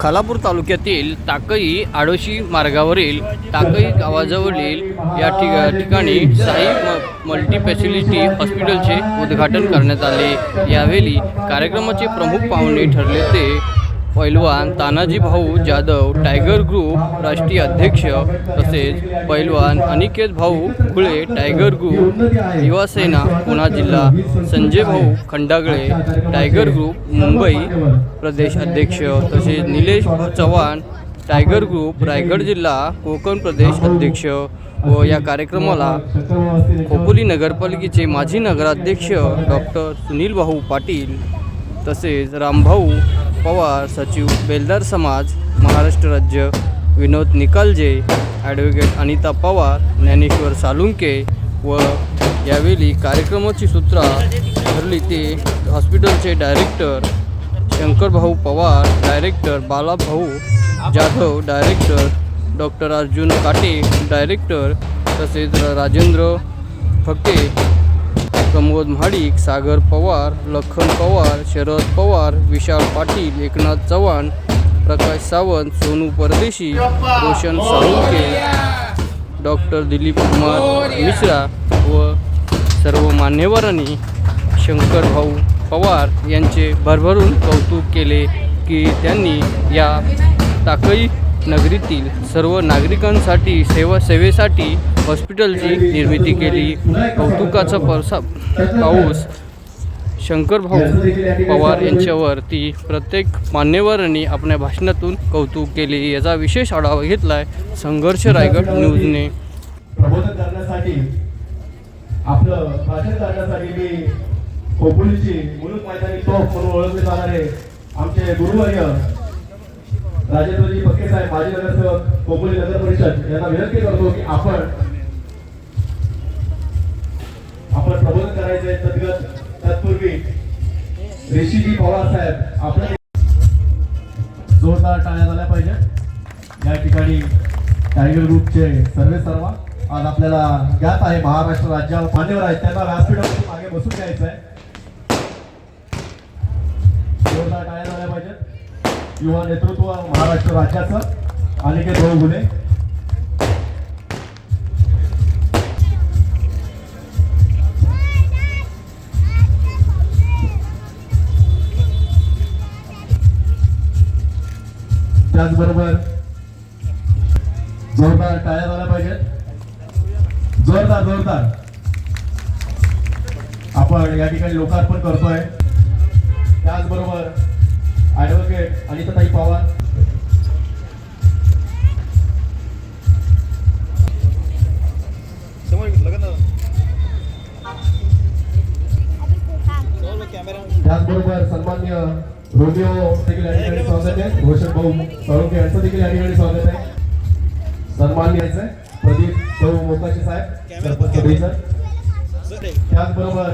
खालापूर तालुक्यातील ताकई आडोशी मार्गावरील ताकई गावाजवळील या ठिका ठिकाणी साई म मल्टी हॉस्पिटलचे उद्घाटन करण्यात आले. यावेळी कार्यक्रमाचे प्रमुख पाहुणे ठरले ते पैलवान तानाजी भाऊ जाधव टायगर ग्रुप राष्ट्रीय अध्यक्ष तसेच पैलवान अनिकेत भाऊ खुळे टायगर ग्रुप युवासेना पुणा जिल्हा संजय भाऊ खंडागळे टायगर ग्रुप मुंबई प्रदेश अध्यक्ष तसेच निलेश चव्हाण टायगर ग्रुप रायगड जिल्हा कोकण प्रदेश अध्यक्ष व या कार्यक्रमाला खोपोली नगरपालिकेचे माजी नगराध्यक्ष डॉक्टर सुनील भाऊ पाटील तसेच रामभाऊ पवार सचिव बेलदार समाज महाराष्ट्र राज्य विनोद निकालजे ॲडव्होकेट अनिता पवार ज्ञानेश्वर सालुंके व यावेळी कार्यक्रमाची सूत्रा ठरली ते हॉस्पिटलचे director Shankarbhau Pawar director Balabhau Jadhav director doctor Arjun Kate director तसेच राजेंद्र फके प्रमोद महाडिक सागर पवार लखन पवार शरद पवार विशाल पाटील एकनाथ चव्हाण प्रकाश सावंत सोनू परदेशी रोशन साळुंके डॉक्टर दिलीप कुमार मिश्रा व सर्व मान्यवरांनी शंकरभाऊ पवार यांचे भरभरून कौतुक केले की त्यांनी या ताकई नगरीतील सर्व नागरिकांसाठी सेवा सेवेसाठी हॉस्पिटलची निर्मिती केली. कौतुकाचा परसा पाऊस. शंकरभाऊ पवार यांच्यावरती प्रत्येक मान्यवरांनी आपल्या भाषणातून कौतुक केले. याचा विशेष आढावा घेतला आहे संघर्ष रायगड न्यूजने. प्रबोधन करण्यासाठी आपलं भाषण करण्यासाठी मी कोपुलीची मुलुक मैदानी तोफ म्हणून ओळखले जाणारे आमचे गुरुवर्य राजेंद्रजी पक्के साहेब माजी नगरसेवक कोकणी नगर परिषद यांना विनंती करतो की आपण आपण प्रबोधन करायचंय तद्गत तत्पूर्वी ऋषीजी पवार साहेब आपल्या जोरदार टाळ्या झाल्या पाहिजे या ठिकाणी टायगर ग्रुपचे सर्वे सर्व. आज आपल्याला ज्ञात आहे महाराष्ट्र राज्यावर मान्यवर आहेत. त्यांना व्यासपीठावरून मागे बसून घ्यायचं आहे जोरदार टाळ्या युवा नेतृत्व महाराष्ट्र राज्याचं अनिकेत भाऊ गुन्हे. त्याचबरोबर जोरदार टाळ्या झाल्या पाहिजेत जोरदार जोरदार. आपण या ठिकाणी लोकार्पण करतोय. त्याचबरोबर ऍडव्होकेट अनिताताई पवार त्याचबरोबर सन्मान्य रोमिओ देखील या ठिकाणी स्वागत आहे रोशन भाऊ साळुंके यांचं देखील या ठिकाणी स्वागत आहे सन्मान्य प्रदीप भाऊ मोकाशी साहेब त्याचबरोबर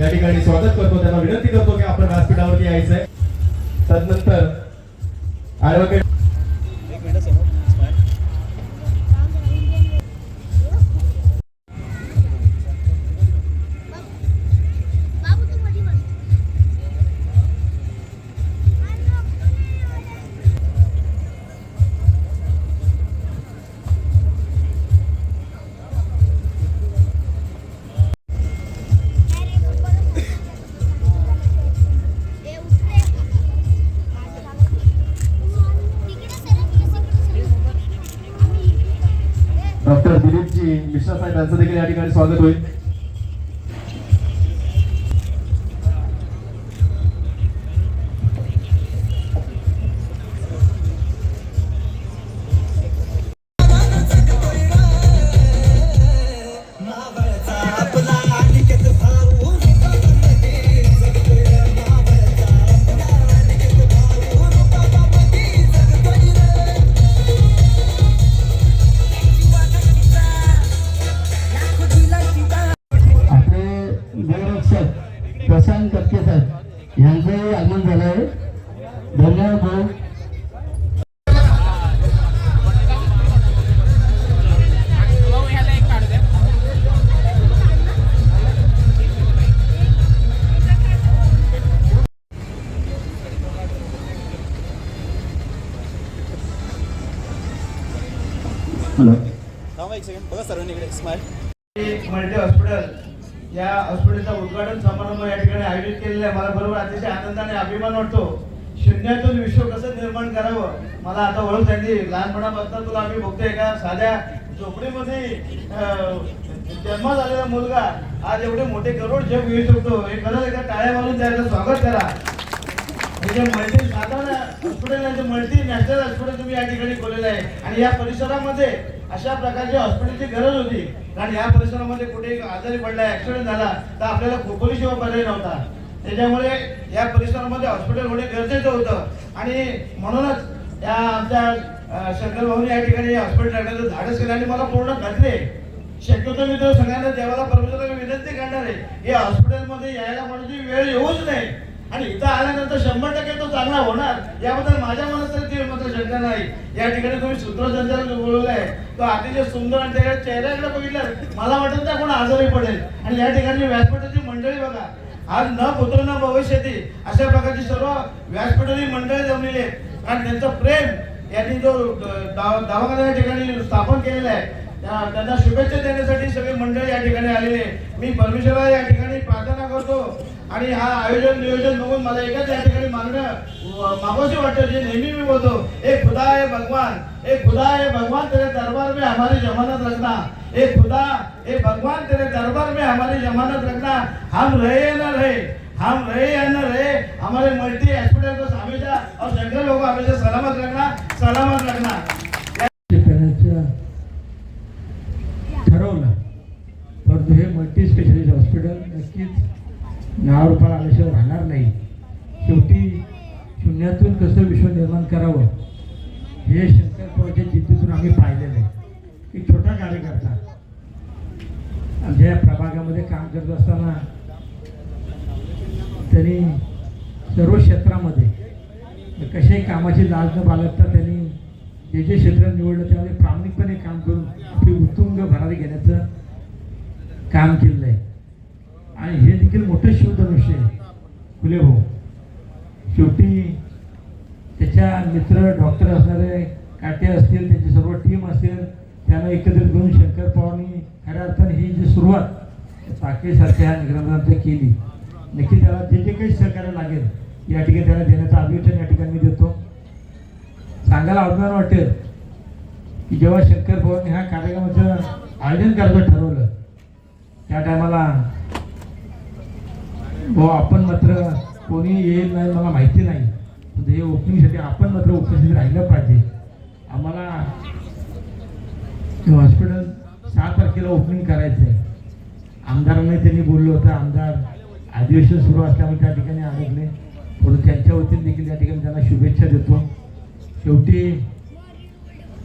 या ठिकाणी स्वागत करतो. त्यांना विनंती करतो की आपण व्यासपीठावरती यायचंय. तदनंतर ऍडव्होकेट त्यांचं देखील या ठिकाणी स्वागत होईल. प्रशांत कटके साहेब. यांचंही आगमन झालं आहे धन्यवाद भाऊ. हॅलो थांबा एक सेकंड बघा सर्वांनी इकडे. Smile multi hospital. या हॉस्पिटलचा उद्घाटन समारंभ या ठिकाणी आयोजित केलेला आहे. मला बरोबर अतिशय आनंदाने अभिमान वाटतो. शून्यातून विश्व कसं निर्माण करावं मला आता ओळख झाली. लहानपणापासून तुला आम्ही बघतोय का? साध्या झोपडीमध्ये जन्म झालेला मुलगा आज एवढे मोठे करोड जग घेऊ शकतो. हे खरंच एका टाळ्या मारून त्याचं स्वागत करा. म्हणजे मल्टी साधारण हॉस्पिटल मल्टी नॅशनल हॉस्पिटल तुम्ही या ठिकाणी खोलेलं आहे. आणि या परिसरामध्ये अशा प्रकारची हॉस्पिटलची गरज होती. कारण या परिसरामध्ये कुठे एक आजारी पडला ऍक्सिडेंट झाला तर आपल्याला खोपोलीशिवाय पर्याय नव्हता. त्याच्यामुळे या परिसरामध्ये हॉस्पिटल होणे गरजेचं होतं. आणि म्हणूनच या आमच्या शंकर भाऊनी या ठिकाणी हॉस्पिटल टाकण्याचं धाडस केलं आणि मला पूर्ण खात्री शक्यतो मी तर सगळ्यांना देवाला परमेश्वराला विनंती करणार आहे. या हॉस्पिटलमध्ये यायला कोणाची वेळ येऊच नाही. आणि इथं आल्यानंतर शंभर टक्के तो चांगला होणार याबद्दल माझ्या मनात तरी ती मात्र शंका नाही. या ठिकाणी तुम्ही सूत्रसंचालक बोलवलं आहे तो अतिशय सुंदर आणि त्याच्या चेहऱ्याकडे बघितलं मला वाटत त्या कोण आजारी पडेल. आणि या ठिकाणी व्यासपीठाची मंडळी बघा. आज न पुत्र न भविष्यती अशा प्रकारची सर्व व्यासपीठाची मंडळी जमलेली आहेत. आणि त्यांचं प्रेम यांनी जो दाव- ठिकाणी स्थापन केलेला आहे. त्यांना शुभेच्छा देण्यासाठी सगळे मंडळ या ठिकाणी आलेले मी परमेश्वरा या ठिकाणी प्रार्थना करतो. आणि हा आयोजन नियोजन बघून मला एकाच या ठिकाणी मागणं मागोशी वाटतं जे नेहमी मी बोलतो एक खुदा हे भगवान एक खुदा हे भगवान तेरे दरबार में हमारी जमानत रखना. एक खुदा ए भगवान तेरे दरबार में हमारी जमानत रखना. हम रहे या ना रहे? हम रहे या ना रहे? हमारे मल्टी हॉस्पिटल को हमेशा और शंकर लोगों को हमेशा सलामत रखना सलामत रखना. हॉस्पिटल नक्कीच नावारूपाला आल्याशिवाय राहणार नाही. शेवटी शून्यातून कसं विश्व निर्माण करावं हे शंकरपवाच्या जिद्दीतून आम्ही पाहिलेलं आहे. एक छोटा कार्यकर्ता आमच्या या प्रभागामध्ये काम करत असताना त्यांनी सर्व क्षेत्रामध्ये कशाही कामाची लाज न बाळगता त्यांनी जे जे क्षेत्र निवडलं त्यामध्ये प्रामाणिकपणे काम करून आपली उत्तुंग भरारी घेण्याचं काम केलेलं आहे. आणि हे देखील मोठं शिवधनुष्य आहे फुले भाऊ. शेवटी त्याच्या मित्र डॉक्टर असणारे काटे असतील त्यांची सर्व टीम असेल त्यांना एकत्रित घेऊन शंकर पवारांनी खऱ्या अर्थाने ही जी सुरुवात टाकेसारख्या ह्या निग्रंथांच्या केली नक्की त्याला जे जे काही सहकार्य लागेल या ठिकाणी त्याला देण्याचं अभिवचन या ठिकाणी मी देतो. सांगायला अभिमान वाटेल की जेव्हा शंकर पवारांनी ह्या कार्यक्रमाचं आयोजन करायचं ठरवलं त्या टायमाला भाऊ आपण मात्र कोणी येईल नाही मला माहिती नाही. पण हे ओपनिंगसाठी आपण मात्र उपस्थित राहिलं पाहिजे. आम्हाला हॉस्पिटल सहा तारखेला ओपनिंग करायचं आहे. आमदारांना त्यांनी बोललं होतं आमदार अधिवेशन सुरू असल्यामुळे त्या ठिकाणी अडकले परंतु त्यांच्या वतीने देखील त्या ठिकाणी त्यांना शुभेच्छा देतो. शेवटी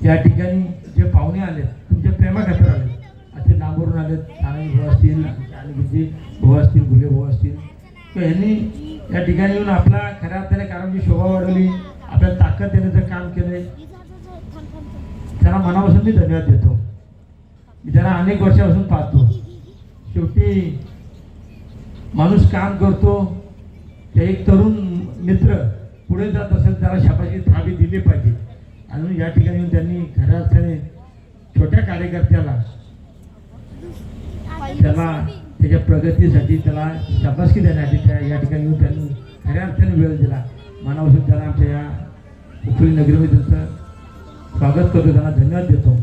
या ठिकाणी जे पाहुणे आले तुमच्या प्रेमाखातर आले असे लांबवरून आले ठाणे भाऊ असतील आणि भाऊ असतील गुले भाऊ असतील. तर यांनी या ठिकाणी येऊन आपला खऱ्या अर्थाने कामाची शोभा वाढवली आपल्याला ताकद देण्याचं काम केले त्यांना मनापासून मी धन्यवाद देतो. मी त्यांना अनेक वर्षापासून पाहतो. शेवटी माणूस काम करतो ते एक तरुण मित्र पुढे जात असेल त्याला शाबाशी थाबी दिली पाहिजे. आणि या ठिकाणी येऊन त्यांनी खऱ्या अर्थाने छोट्या कार्यकर्त्याला त्याला त्याच्या प्रगतीसाठी त्याला शाबासकी देण्यासाठी त्या या ठिकाणी येऊन त्यांनी खऱ्या अर्थाने वेळ दिला. मनापासून त्याला आमच्या या उपरी नगरीमध्ये त्यांचं स्वागत करतो त्यांना धन्यवाद देतो.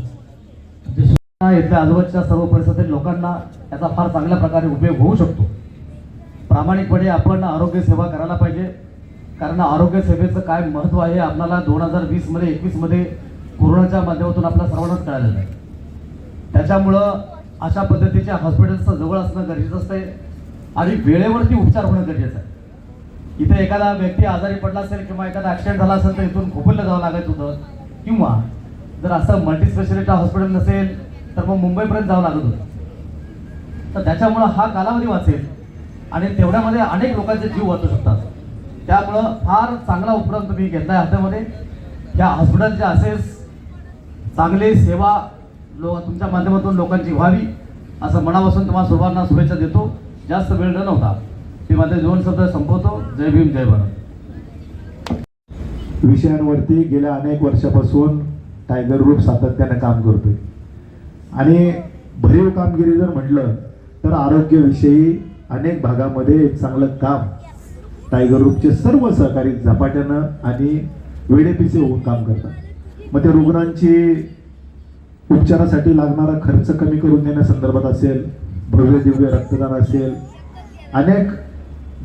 इथल्या आजूबाजूच्या सर्व परिसरातील लोकांना याचा फार चांगल्या प्रकारे उपयोग होऊ शकतो. प्रामाणिकपणे आपण आरोग्य सेवा करायला पाहिजे. कारण आरोग्य सेवेचं काय महत्त्व आहे आपल्याला दोन हजार वीसमध्ये एकवीसमध्ये कोरोनाच्या माध्यमातून आपल्या सर्वांनाच कळालेलं आहे. त्याच्यामुळं अशा पद्धतीच्या हॉस्पिटल्सचं जवळ असणं गरजेचं असतं आणि वेळेवरती उपचार होणं गरजेचं आहे. इथे एखादा व्यक्ती आजारी पडला असेल किंवा एखादा ॲक्सिडेंट झाला असेल तर इथून खोपलला जावं लागत होतं. किंवा जर असं मल्टी स्पेशालिटी हॉस्पिटल नसेल तर मग मुंबईपर्यंत जावं लागत होतं. तर त्याच्यामुळं हा कालावधी वाचेल. आणि तेवढ्यामध्ये अनेक लोकांचे जीव वाचू शकतात. त्यामुळं फार चांगला उपक्रम तुम्ही घेतला आहे हातामध्ये. या हॉस्पिटलचे असेस चांगली सेवा लो तुमच्या माध्यमातून लोकांची व्हावी असं मनापासून तुम्हाला सर्वांना शुभेच्छा देतो. जास्त वेळ न नव्हता मी माझे दोन शब्द संपवतो. जय भीम जय भारत. विषयांवरती गेल्या अनेक वर्षापासून टायगर ग्रुप सातत्यानं काम करतोय. आणि भरीव कामगिरी जर म्हटलं तर आरोग्याविषयी अनेक भागामध्ये एक चांगलं काम टायगर ग्रुपचे सर्व सहकारी झपाट्यानं आणि वेळेपिसे होऊन काम करतात. मग त्या रुग्णांची उपचारासाठी लागणारा खर्च कमी करून देण्यासंदर्भात असेल भव्य दिव्य रक्तदान असेल अनेक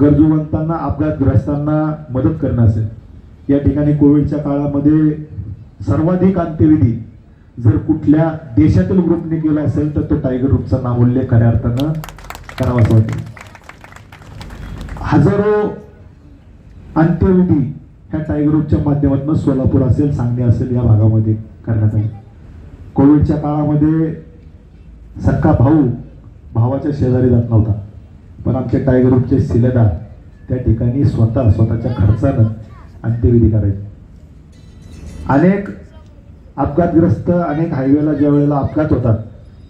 गरजूवंतांना अपघातग्रस्तांना मदत करणं असेल. या ठिकाणी कोविडच्या काळामध्ये सर्वाधिक अंत्यविधी जर कुठल्या देशातील ग्रुपने केला असेल तर तो टायगर ग्रुपचा नामोल्लेख खऱ्या अर्थानं करावाच वाटेल हजारो अंत्यविधी ह्या टायगर ग्रुपच्या माध्यमातून सोलापूर असेल सांगली असेल या भागामध्ये करण्यात आले. कोविडच्या काळामध्ये सक्का भाऊ भावाच्या शेजारी जात नव्हता. पण आमचे टायगर ग्रुपचे शिलेदार त्या ठिकाणी स्वतः स्वतःच्या खर्चानं अंत्यविधी करायचे. अनेक अपघातग्रस्त अनेक हायवेला ज्या वेळेला अपघात होतात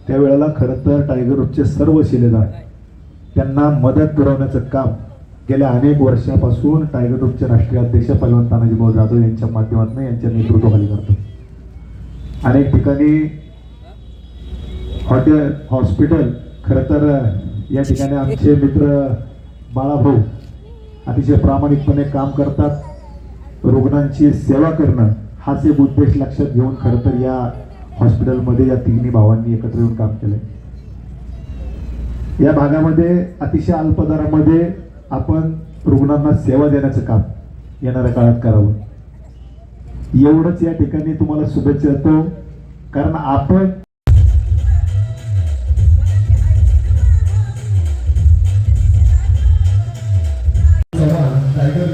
त्यावेळेला खरं तर टायगर ग्रुपचे सर्व शिलेदार त्यांना मदत पुरवण्याचं काम गेल्या अनेक वर्षापासून टायगर ग्रुपचे राष्ट्रीय अध्यक्ष पलवान तानाजी भाऊ जाधव यांच्या माध्यमातून यांच्या नेतृत्वाखाली करतो अनेक ठिकाणी हॉटेल हॉस्पिटल खरं तर या ठिकाणी आमचे मित्र बाळाभाऊ अतिशय प्रामाणिकपणे काम करतात. रुग्णांची सेवा करणं हाच एक उद्देश लक्षात घेऊन खरं तर या हॉस्पिटलमध्ये या तिन्ही भावांनी एकत्र येऊन काम केलं या भागामध्ये अतिशय अल्पदरामध्ये आपण रुग्णांना सेवा देण्याचं काम येणाऱ्या काळात करावं. एवढंच या ठिकाणी तुम्हाला शुभेच्छा देतो. कारण आपण टायगर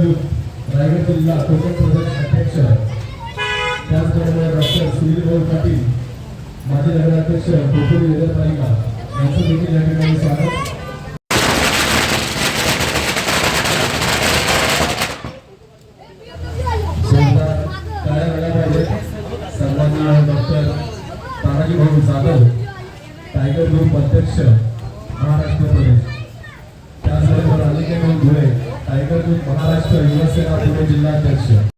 रायगड जिल्हा कोकण प्रदेश अध्यक्ष त्याचबरोबर डॉक्टर सुनील पाटील माजी नगराध्यक्ष कोकणी नगरपालिका यांचं देखील या ठिकाणी स्वागत जोरदार टाळ्या झाल्या पाहिजे सर्वांना डॉक्टर तानाजी भाऊ जाधव टायगर ग्रुप अध्यक्ष महाराष्ट्र प्रदेश त्याचबरोबर अनिकेत धुळे टायगर ग्रुप महाराष्ट्र युवसेना पुणे जिल्हाध्यक्ष.